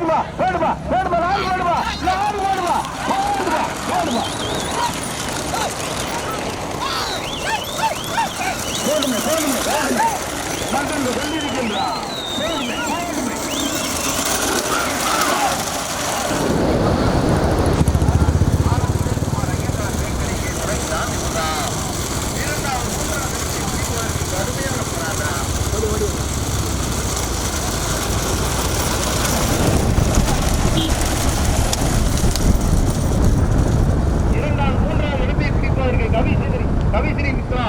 வேணுமா? வேணுமா போடுமா நாலு போடுமா நாலு போடுமா போடுமா போடுமா போடுமே போடுமே போடுமே மகன் சொல்லியிருக்கின்றான் போடுமே போடுமே இரண்டாம் மூன்றாம் இடத்தை பிடிப்பதற்கு கவிசிறி மித்ரா.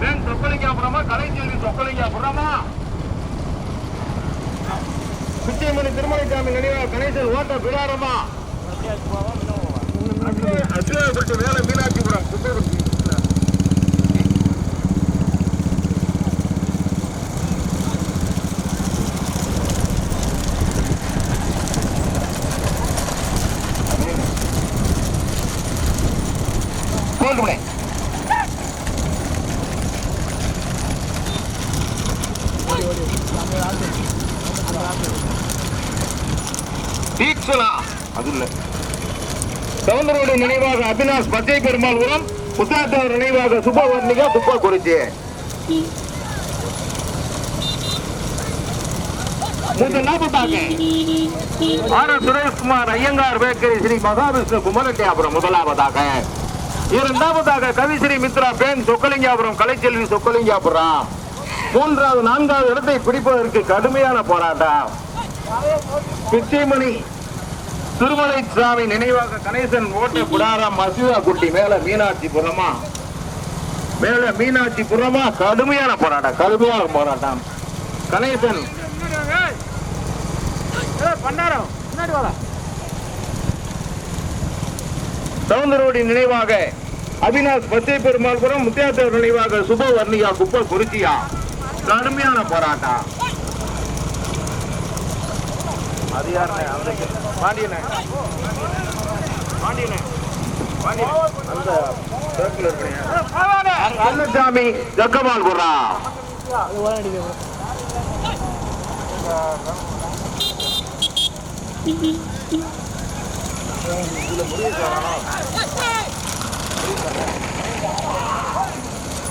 வேன் சொக்கலிங்காபுரமா கலைச்செல்வி சொக்கலிங்காபுரமா? பிச்சைமணி திருமலைசாமி நினைவாக கணேசன் ஓட்ட பிடாரமா அசுவப்பட்டு வேலை மீனாட்சிபுரம் குப்பைப்பட்டி தீட்சலா அது இல்ல. நினைவாக அபிலாஷ் பச்சை பெருமாள் உரம் புத்தாத்தவர் நினைவாக சுபவர்ணிகா துப்பா குறிச்சி. சுரேஷ்குமார் ஐயங்கார் பேக்கரி ஸ்ரீ மகாவிஷ்ணு குமரட்டியாபுரம் முதலாவதாக. இரண்டாவதாக கவிஸ்ரீ மித்ரா பேன் சொக்கலிங்காபுரம் கலைச்செல்வி சொக்கலிங்காபுரம். மூன்றாவது நான்காவது இடத்தை பிடிப்பதற்கு கடுமையான போராட்டம். பிச்சைமணி திருமலை சாமி நினைவாக கணேசன் ஓட்ட குடாரம் மசூதா குட்டி மேல மீனாட்சிபுரமா மேல மீனாட்சிபுரமா கடுமையான போராட்டம் கடுமையான போராட்டம். கணேசன். சவுந்தரோடி நினைவாக அவினாஷ் பச்சை பெருமாள்புரம் முத்தியாத்தவர் நினைவாக சுபவர்ணியா குப்பல் குறிச்சியா? கடுமையான போராட்டம் அது யாருண்ணே? அவருக்கு. பாண்டியனே. பாண்டியனே. அந்த. கந்தசாமி ஜக்கமால்புரா அது ஓரம் அடிக்க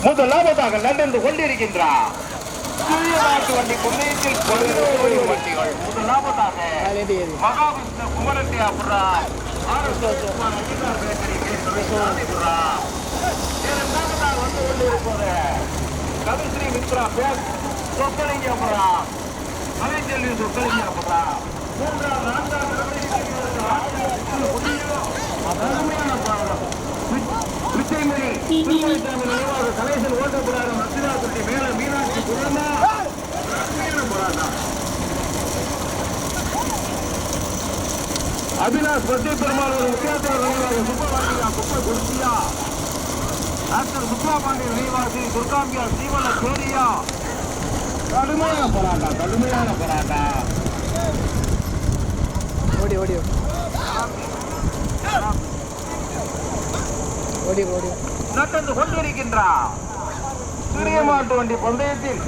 முதலாவதாக நடந்து கொண்டிருக்கின்றார் சூரிய நாட்டு வண்டி கொள்ளையத்தில் பதினோரு வண்டிகள் முதலாவதாக ஏறி மகாவிஷ்ணு குமரட்டி அப்புறா அகிலார் கவிஸ்ரீ மித்ரா பேர் கலைச்செல்வி மூன்றாவது நான்காவது அருமையான பிச்சைமணி திருமலைசாமி நினைவாக கணேசன் ஓட்டப்படாத மத்திராக்குட்டி மேல மீனாட்சி குழந்தை அருமையான போராட்டம் அபிலாஷ் பச்சை பெருமாள் ஒரு முக்கியத்துவ நினைவாக சுப்பவாண்டியா குப்பை குருசியா டாக்டர் சுப்பாபாண்டி நினைவாசி துர்காம்பியா சீவன பேரியா கடுமையான போராட்டம் கடுமையான போராட்டம். ஓடி ஓடி. ஓடி ஓடி. நடந்து கொண்டிருக்கின்றார் சிறிய மாட்டு வண்டி பந்தயத்தில்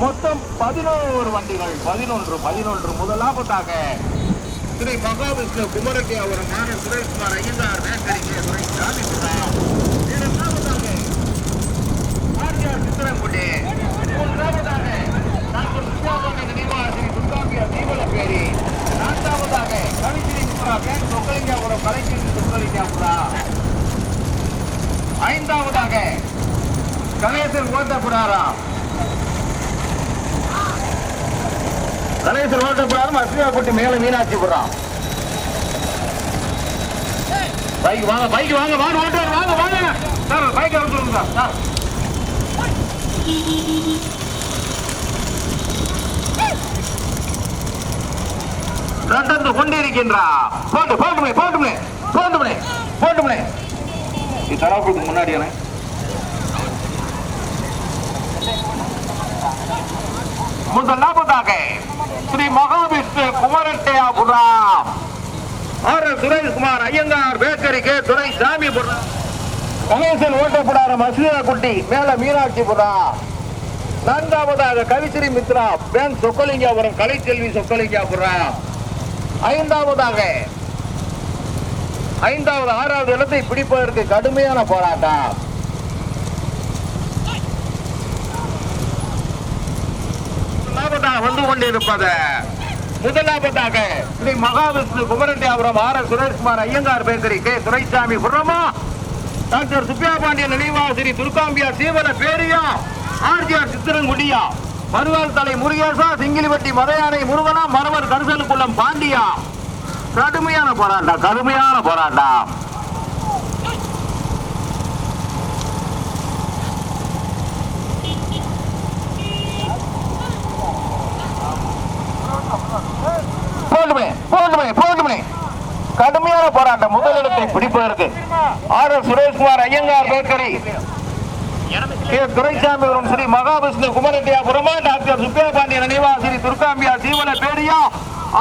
மொத்தம் பதினோரு வண்டிகள். பதினொன்று பதினொன்று முதலாவதாக ஸ்ரீ மகாவிஷ்ணு குமரட்டி அவர் மான சுரேஷ்குமார் ஐயங்கார் மேக்கரிக்கு துறை சாமிபுரா இரண்டாவதாக ஆர்ஜிஆர் சித்திரங்குடி மூன்றாவதாக டாக்டர் சுப்பிரமணிய நினைவாக ஸ்ரீ துர்காம்பியா தீவலப்பேரி நான்காவதாக கவிஸ்ரீ மித்ரா பேன் சொக்கலிங்காபுரம் கலைச்செல்வி சொக்கலிங்காபுரா. ஐந்தாவதாக கணேசன் ஓட்டப்படாரா? கணேசன் ஓட்டப்புடாரம் அஸ்வியாக்குட்டி மேல மீனாட்சிபுரம் பைக் வாங்க பைக் வாங்க வாங்க ஓட்டுவார் வாங்க வாங்க. சார் பைக் அனுப்பிச்சு சார் சார். நடந்து கொண்டிருக்கின்றா போட்டு போட்டுமே போட்டுமே போட்டுமே போட்டுமே. இது தடாப்புக்கு முன்னாடி என்ன முதலாவதாக Sri Mahavishnu Kumarattaiyapuram R S Sureshkumar Iyengar bakery K. Duraisamypuram. Ganesan ஓட்டப்படாத மசூதா குட்டி மேல மீனாட்சிபுரம் நான்காவதாக கவிஸ்ரீ மித்ரா பேன் சொக்கலிங்காபுரம் கலைச்செல்வி சொக்கலிங்காபுரம் ஐந்தாவதாக ஐந்தாவது ஆறாவது இடத்தை பிடிப்பதற்கு கடுமையான போராட்டம் முதலாவதாக வந்து கொண்டிருப்பது முதலாவதாக Sri Mahavishnu குமரண்டியாபுரம் R S Sureshkumar Iyengar bakery K. Duraisamy குரமா doctor Subbiah Pandian Sri Durgambiya சீவன பேரியா. ஆர்ஜிஆர் சித்திரங்குடியா. மருவாள் தலை முருகேசா சிங்கிலிவட்டி மதையானை முருகனா மரவர் கரிசலுக்குள்ளம் பாண்டியா. கடுமையான போராட்டம் கடுமையான போராட்டம். போதுமே போதுமே கடுமையான போராட்டம் முதலிடத்தை பிடிப்பதற்கு. R S Sureshkumar Iyengar bakery. K. Duraisamypuram Sri Mahavishnu குமரட்டியாபுரமா doctor Subbiah Pandiya நினைவா ஸ்ரீ துர்காம்பியா சீவன பேரியா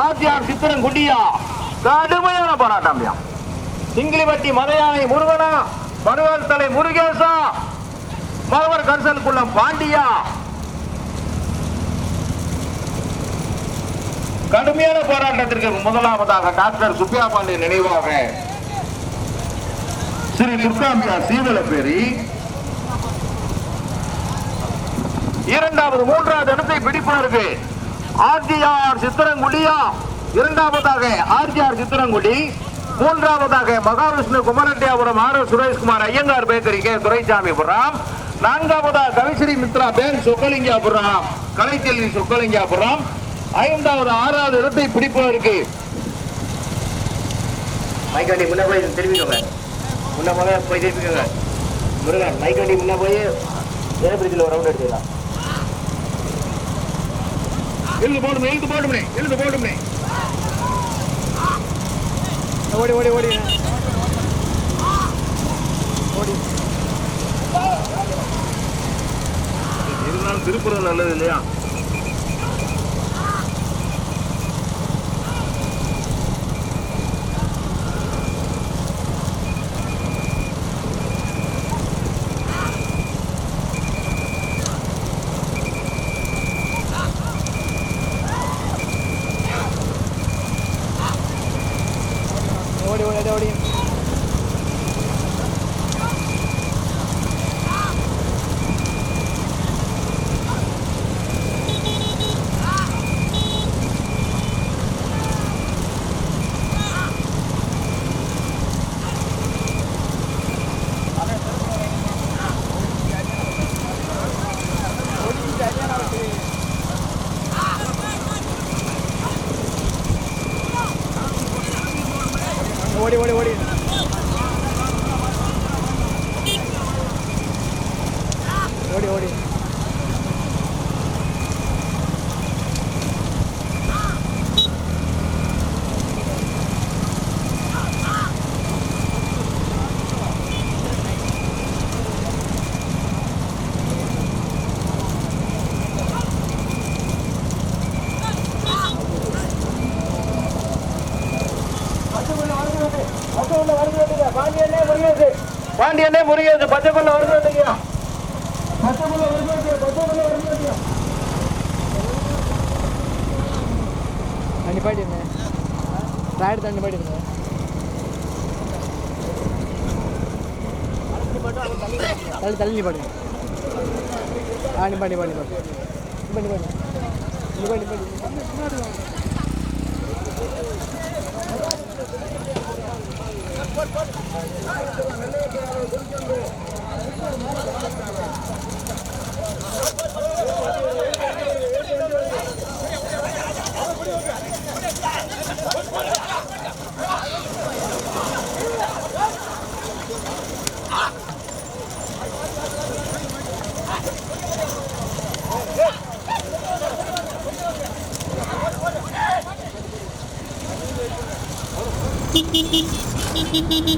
ஆர்டிஆர் சித்திரங்குடியா கடுமையான போராட்டம் ஐயா. சிங்கிலிவட்டி மதையானை முருகனா மருவல் தலை முருகேசா மகவர் கரிசன் குள்ளம் பாண்டியா. கடுமையான போராட்டத்திற்கு முதலாவதாக டாக்டர் சுப்பியா பாண்டியன் நினைவாக ஸ்ரீ துர்காம்பியா சீவலப்பேரி. இரண்டாவது மூன்றாவது இடத்தை பிடிப்பதற்கு ஆர்ஜிஆர் சித்திரங்குடியா. இரண்டாவதாக ஆர்ஜிஆர் சித்திரங்குடி. மூன்றாவதாக Mahavishnu Kumarattiyapuram R Sureshkumar Iyengar bakery K. Duraisamypuram. நான்காவதாக கவிஸ்ரீ மித்ரா பேங்க் சொக்கலிங்காபுரம். கலைச்செல்வி சொக்கலிங்காபுரம். ஐந்தாவது ஆறாவது இடத்தை பிடிப்பதற்கு. மைக்காண்டி முன்ன போய் திரும்பிக்கோங்க முன்ன போக போய் திரும்பிக்கோங்க முருகன் மைக்காண்டி முன்ன போய் வேற பிரிட்ஜில் ஒரு ரவுண்ட் எடுத்துக்கலாம். எழுந்து போடுமே எழுந்து போடுமே எழுந்து போடுமே. ஓடி ஓடி ஓடி. ஓடி. இருந்தாலும் திருப்புறது நல்லது இல்லையா? பாண்டியனே முருகேது பச்சைக்குள்ள வருது பச்சைக்குள்ள வருது பச்சைக்குள்ள வருது தண்ணி பாடிடுங்க ராய்டு தண்ணி பாடிடுங்க தள்ளி தள்ளி பாடுங்க ஆணி பண்ணி பண்ணி பண்ணி பண்ணி பண்ணி பண்ணி பண்ணி பண்ணி hee hee hee.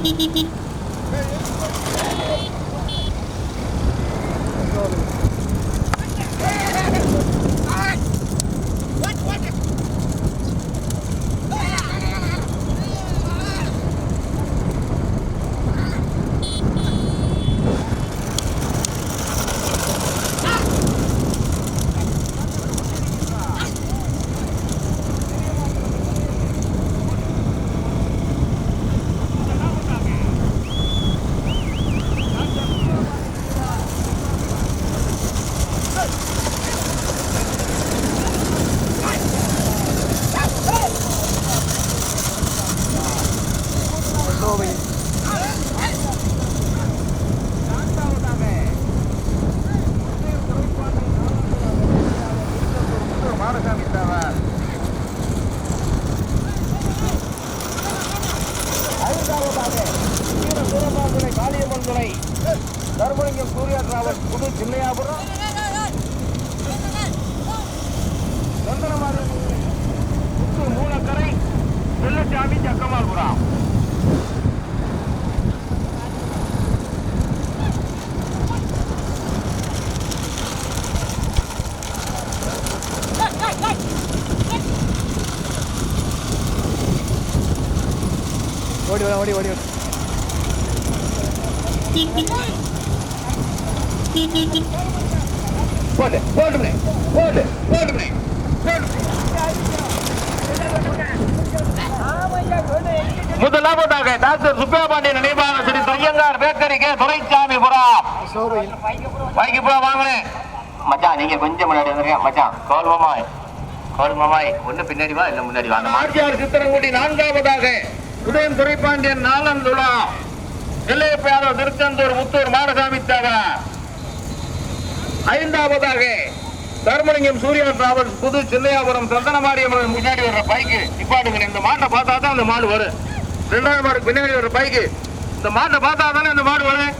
ஓடி ஓடி ஓடி ஓடி. போடு போடுமே போடு போடுமே முதலாவதாக டாக்டர் சுப்பிரபாண்டியன் நினைவாக ஸ்ரீ தையங்கார் பேக்கரிக்கு துரைசாமி புறா. பைக்கு புறா வாங்கினேன் மச்சான் நீங்க கொஞ்சம் முன்னாடி வந்துருங்க. மச்சான் கோல்மமாய். கோல்மமாய். ஒண்ணு பின்னாடி வா இல்ல முன்னாடி வா. ஆட்சியார் சித்திரங்குடி நான்காவதாக உதயம் துரைப்பாண்டியன் நாலந்துளா நெல்லையப்பயாதவ் திருச்செந்தூர் முத்தூர் மாடசாமி தேவர் ஐந்தாவதாக தர்மலிங்கம் சூர்யா டிராவல்ஸ் புது சின்னையாபுரம் சந்தனமாரியம்மன் முன்னாடி வர்ற பைக்கு. நிப்பாட்டுங்க இந்த மாட்டை பார்த்தா தான் அந்த மாடு வரும். ரெண்டாவது மாடு பின்னாடி வர்ற பைக்கு. இந்த மாட்டை பார்த்தா தானே இந்த மாடு வரும்.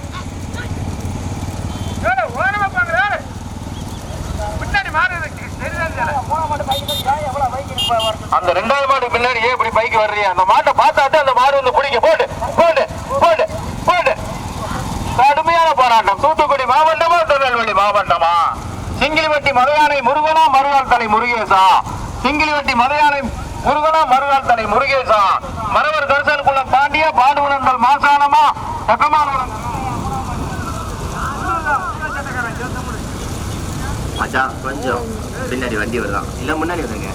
அந்த ரெண்டாவது மாடு பின்னாடி ஏன் இப்படி பைக் வர்றீங்க? அந்த மாட்டை பார்த்தாட்டு அந்த மாடு வந்து பிடிக்க போட்டு போட்டு போட்டு போட்டு கடுமையான போராட்டம். தூத்துக்குடி மாவட்டமா திருநெல்வேலி மாவட்டமா? சிங்கிலிவட்டி மலையானை முருகனா மறுநாள் தலை முருகேசா? சிங்கிலிவட்டி மலையானை முருகனா மறுநாள் தலை முருகேசா? மரவர் கரிசலுக்குள்ள பாண்டிய பாடுவனங்கள் மாசானமா? தக்கமான மச்சான் கொஞ்சம். பின்னாடி வண்டி வருதான் இல்ல முன்னாடி வந்துங்க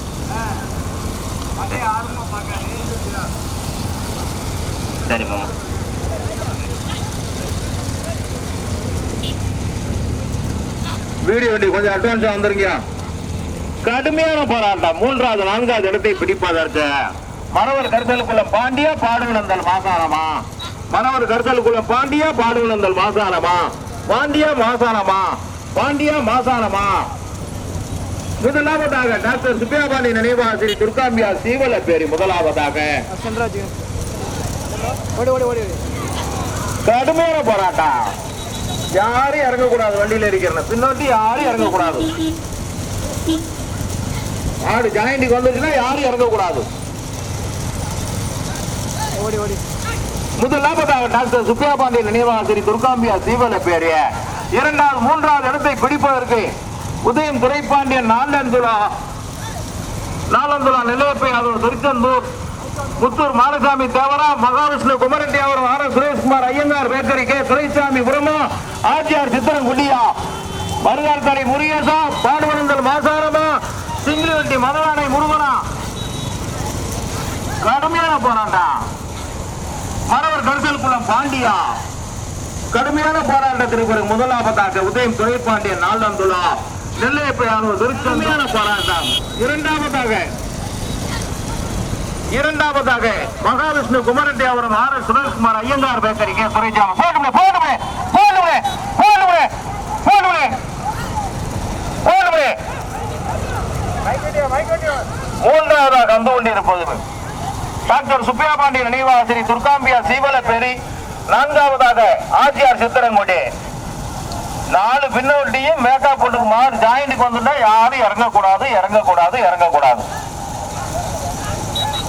சரி மாமா. வீடியோ வண்டி கொஞ்சம் அட்வான்ஸா வந்துருங்க கடுமையான போராட்டம். மூன்றாவது நான்காவது இடத்தை பிடிப்பதற்கு மணவர் கரிசலுக்குள்ள பாண்டியா பாடுவினந்தல் மாசானமா? மணவர் கரிசலுக்குள்ள பாண்டியா பாடுவினந்தல் மாசானமா? பாண்டியா மாசானமா? பாண்டியா மாசானமா? முதலாவதாக டாக்டர் சுப்பியாபாண்டி நினைவாசிரி துர்காம்பியா சீவல பேரி முதலாவதாக. சென்ட்ராஜ் ஓடி ஓடி ஓடி. ஓடி கடுமையான போராட்டம். யாரும் இறங்கக்கூடாது வண்டியில இருக்கிறன பின்னோட்டி யாரும் இறங்கக்கூடாது. ஆடு ஜாயிண்டிக்கு வந்துச்சுன்னா யாரும் இறங்கக்கூடாது. ஓடி ஓடி. முதலாவதாக டாக்டர் சுப்பியா பாண்டிய நினைவாசிரி துர்காம்பியா சீவல பேரிய இரண்டாவது மூன்றாவது இடத்தை பிடிப்பதற்கு உதயம் துரைப்பாண்டியன் நாலந்துலா நாலந்துலா நிலையப்பை அதோட திருச்செந்தூர் முத்தூர் மாலசாமி தேவரா மகாவிஷ்ணு குமரட்டி அவர் R S Sureshkumar Iyengar bakery K Duraisamy Brahma ஆச்சியார் சித்திரங்குடியா மருகார் தடை முருகேசா பாடுவனந்தல் மாசாரமா சிங்கிலிவட்டி மதவானை முருகனா. கடுமையான போராட்டம் மரவர் கரிசல்குளம் பாண்டியா. கடுமையான போராட்டத்திற்கு ஒரு முதலாபத்தாக உதயம் துரைப்பாண்டியன் நாளந்துலா. நெல்லையப்பையானூர் திருச்சமையான போராட்டம் இரண்டாவதாக இரண்டாவதாக Mahavishnu Kumarattiyapuram R S Sureshkumar Iyengar bakery K துரைஜாம போடுமே போடுமே போடுமே போடுமே போடுமே போடுமே. மூன்றாவதாக வந்து கொண்டிருப்பது டாக்டர் சுப்பியா பாண்டிய நினைவாசிரி துர்காம்பியா சீவல பேரி நான்காவதாக ஆச்சியார் சித்திரங்குடி நாலு பின்னோட்டியும் மேக்கப் போட்டு மாறு ஜாயிண்ட்டுக்கு வந்துட்டா யாரும் இறங்கக்கூடாது இறங்கக்கூடாது இறங்கக்கூடாது.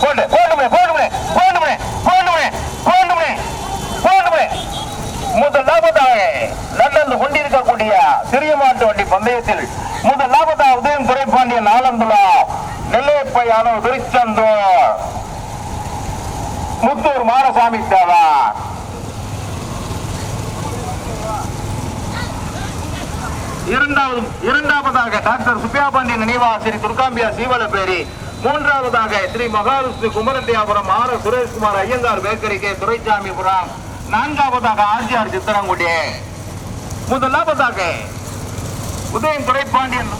போட்டு போட்டுமே போட்டுமே போட்டுமே போட்டுமே போட்டுமே போட்டுமே முதலாவதாக நடந்து கொண்டிருக்கக்கூடிய சிறிய மாட்டு வண்டி பந்தயத்தில் முதலாவதாக உதயம் துறைப்பாண்டிய நாளந்துலா நெல்லையப்பையான திருச்செந்தூர் முத்தூர் மாரசாமி தேவா. இரண்டாவது இரண்டாவதாக டாக்டர் சுப்பியா பாண்டி நினைவாசிரி துர்காம்பியா சீவலப்பேரி. மூன்றாவதாக Sri Mahavishnu Kumarandhiyapuram R Sureshkumar Iyengar bakery K. Duraisamypuram நான்காவதாக ஆர்ஜிஆர் சித்தரங்குடி. முதலாவதாக உதயம் துரைப்பாண்டியன்.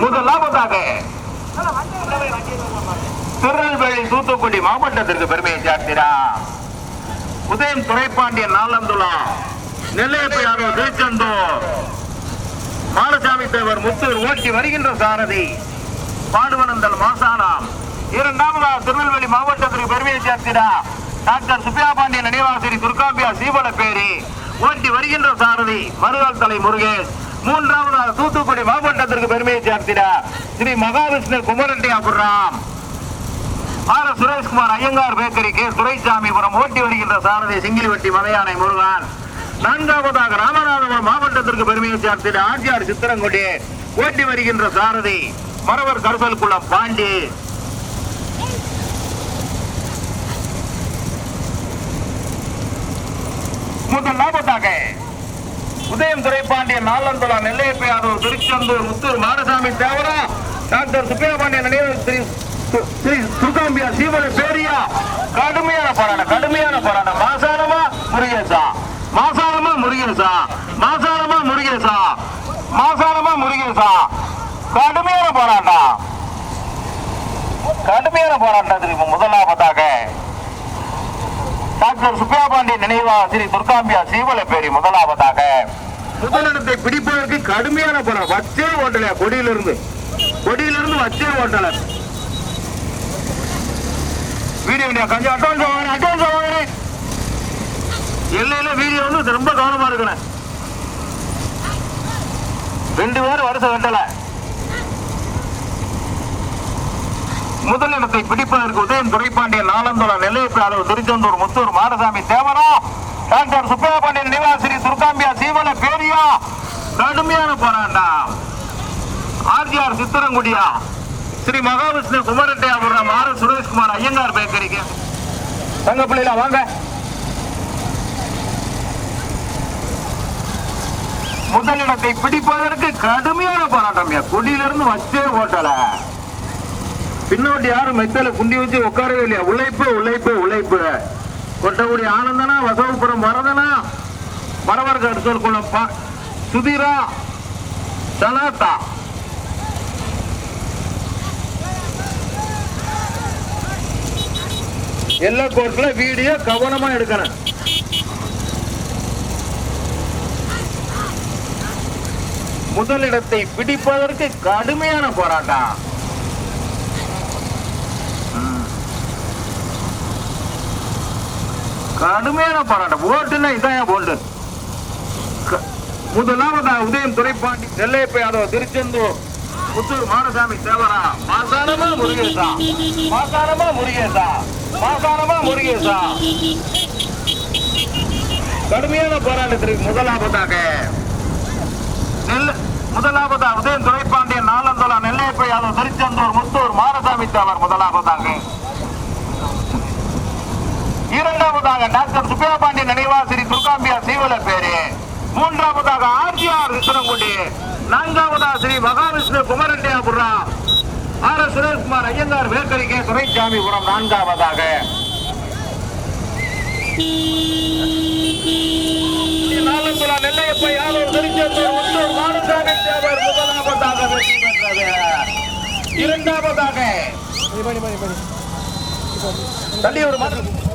முதலாவதாக திருநெல்வேலி தூத்துக்குடி மாவட்டத்திற்கு பெருமையை சேர்க்கிறார் உதயம் துறைப்பாண்டிய நாலந்துலா நெல்லையப்பையாரூர் திருச்செந்தூர். பாலசாமி தேவர் முத்தூர் ஓட்டி வருகின்ற சாரதி பாடுவனந்தல் மாசானாம். இரண்டாவதாக திருநெல்வேலி மாவட்டத்திற்கு பெருமையை சேர்த்திடா டாக்டர் சுப்பியா பாண்டிய நினைவாசிரி துர்காம்பியா சீவலப்பேரி ஓட்டி வருகின்ற சாரதி மருகால் தலை முருகேஷ். மூன்றாவதாக தூத்துக்குடி மாவட்டத்திற்கு பெருமையை சேர்த்திட ஸ்ரீ மகாவிஷ்ணு குமரண்டியாபுரம். ஆர் சுரேஷ்குமார் ஐயங்கார் பேக்கரிக்கு துரைசாமிபுரம் ஓட்டி வருகின்ற சாரதி சிங்கிலிவட்டி மலையானை முருகன். நான்காவதாக ராமநாதபுரம் மாவட்டத்திற்கு பெருமையை சேர்த்து ஆட்சியார் சித்திரங்குடி ஓட்டி வருகின்ற சாரதி. மரவர் கருசல் குளம் பாண்டி. முதலாவதாக உதயம் துரைப்பாண்டியன் நாலந்தோலா நெல்லையப்பையாதூர் திருச்செந்தூர் முத்தூர் மாரசாமி தேவரா டாக்டர் சுப்பியா நினைவு ஸ்ரீ சு- ஸ்ரீ பேரியா. கடுமையான போராட்டம் கடுமையான போராட்டம். மாசாரமா முருகேசா. மாசாரமா முருகேசா. மாசாரமா முருகேசா. மாசாரமா முருகேசா. கடுமையான போராட்டம். கடுமையான போராட்டத்திற்கு முதலாவதாக. டாக்டர் சுப்ரியா பாண்டியன் நினைவா ஸ்ரீ துர்காம்பியா சீவலப்பேரி முதலாவதாக. முதலிடத்தை பிடிப்பதற்கு கடுமையான போராட்டம். வச்சே ஓட்டலையா கொடியிலிருந்து? கொடியிலிருந்து வச்சே ஓட்டலை. வீடியோ இல்லையா கொஞ்சம் அட்வான்ஸ் வாங்க அட்வான்ஸ் வாங்க எல்லையில வீடியோ வந்து ரொம்ப கவனமா இருக்கணும். ரெண்டு பேரும் வருஷம் வெட்டல. முதலிடத்தை பிடிப்பதற்கு உதயம் துரைப்பாண்டியன் நாலந்தோல நெல்லையப்பி திருச்செந்தூர் முத்தூர் மாரசாமி தேவரா டாக்டர் சுப்பையா பாண்டியன் நிவாசிரி துர்காம்பியா சீவல பேரியா கடுமையான போராட்டம். ஆர்ஜிஆர் சித்திரங்குடியா. ஸ்ரீ மகாவிஷ்ணு குமரட்டையாபுரம் ஆர் சுரேஷ்குமார் ஐயங்கார் பேக்கரிக்கு. தங்க பிள்ளைல வாங்க. முதலிடத்தை பிடிப்பதற்கு கடுமையான போராட்டம். குடியிலிருந்து வச்சே ஓட்டல. பின்னோட்டி யாரும் மெத்தல குண்டி வச்சு உட்காரவே இல்லையா? உழைப்பு உழைப்பு உழைப்பு. கொட்டகுடி ஆனந்தனா வசவபுரம் வரதனா மரவர்க அடுத்தல் குளம் சுதீரா எல்லா கோர்ட்ல வீடியோ கவனமா எடுக்கணும். முதலிடத்தை பிடிப்பதற்கு கடுமையான போராட்டம். கடுமையான போராட்டம். ஓட்டுன்னா இதான் போல்டு. க- முதலாவதா உதயம் துரைப்பாண்டி நெல்லையப்ப யாதவ் திருச்செந்தூர் புத்தூர் மாரசாமி தேவரா. மாசாரமா முருகேசா. மாசாரமா முருகேசா. மாசானமா முருகேசா. கடுமையான போராட்டத்திற்கு முதலாவதாக நெல் முதலாவதா உதயன் துரைப்பாண்டியன் நாலந்தோலா நெல்லையப்ப யாதவ் திருச்செந்தூர் முத்தூர் மாரசாமி தேவர் முதலாவதாக. இரண்டாவதாக டாக்டர் சுப்பியா பாண்டியன் நினைவாசிரி துர்காம்பியா சீவல பேரு. மூன்றாவதாக ஆர்ஜிஆர் விஸ்வரங்குடி நான்காவதாக Sri Mahavishnu குமரண்டியாபுரா R S Sureshkumar Iyengar bakery K Duraisamypuram நான்காவதாக. நாலந்துலா நெல்லையப்ப யாதவ் திருச்செந்தூர் முத்தூர் மானுசாமி தேவர் முதலாவதாக வெற்றி பெற்றது. இரண்டாவதாக. மாற்றம்.